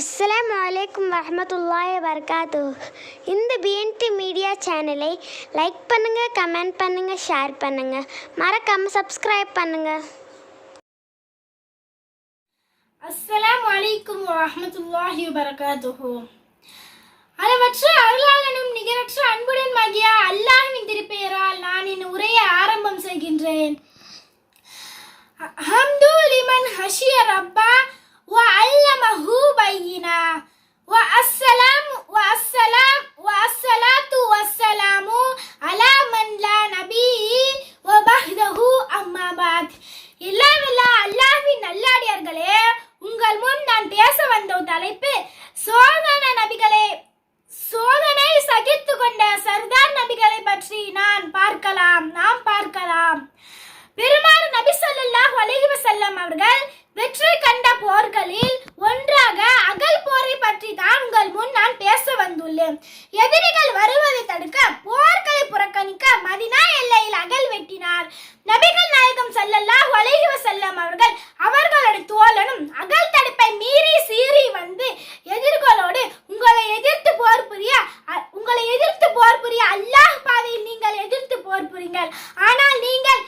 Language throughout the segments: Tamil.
அஸ்லாம் வலைக்கம் வரமத்துல்லாய் வபரகாத்து இந்த பிஎன்டி மீடியா சேனலை லைக் பண்ணுங்கள் கமெண்ட் பண்ணுங்கள் ஷேர் பண்ணுங்கள் மறக்காமல் சப்ஸ்கிரைப் பண்ணுங்கள் அஸ்லாம் அலைக்கும் வரமத்துல்லாஹி வபரகாத்துஹு. அளவற்ற அருளாளனும் நிகரற்ற அன்புடன் மகிய அல்லாஹின் திருப்பெயரால் நான் என் உரையை ஆரம்பம் செய்கின்றேன். ஹம்து லிமன் ஹஷிய ரப்பா வ அல்லமஹு வ அஸ்ஸலாம் வ அஸ்ஸலாம் வ அஸ்ஸலாத்து வஸ்ஸலாமு அலா மன் லா நபி வ பஹ்தஹு அம்மா பாத் எல்லாம் வல்ல அல்லாஹ்வின் நல்லடியார்களே உங்கள் முன் நான் பேச வந்த தலைப்பு சோதன நபிகளே சோதனை சகித்து கொண்ட சர்தார் நபிகளை பற்றி நான் பார்க்கலாம் நாம் பார்க்கலாம் பெருமாள் நபி ஸல்லல்லாஹு அலைஹி செல்லம் அவர்கள் வெற்றி கண்ட போர்களில் ஒன்றாக அகல் போரை பற்றி தான் உங்கள் முன் நான் பேச வந்துள்ளேன். எதிரிகள் வருவதை தடுக்க போர்களை புறக்கணிக்க மதினா எல்லையில் அகல் வெட்டினார். நபிகள் நாயகம் சல்லல்லாஹ் அலைஹி வஸல்லம் அவர்கள் அவர்களுடைய தோழனும் அகல் தடுப்பை மீறி சீறி வந்து எதிர்களோடு உங்களை எதிர்த்து போர் புரிய அ- உங்களை எதிர்த்து போர் புரிய அல்லாஹ் பாதையில் நீங்கள் எதிர்த்து போர் புரிங்கள். ஆனால் நீங்கள்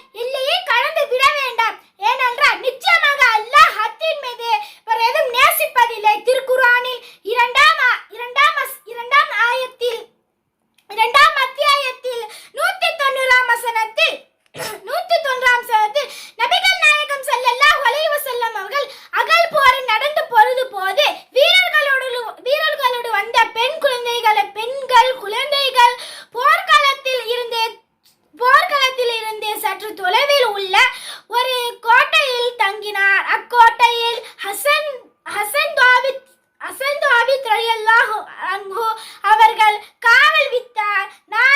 ரலியல்லாஹு அன்ஹு அவர்கள் காவல் வித்தார் நான்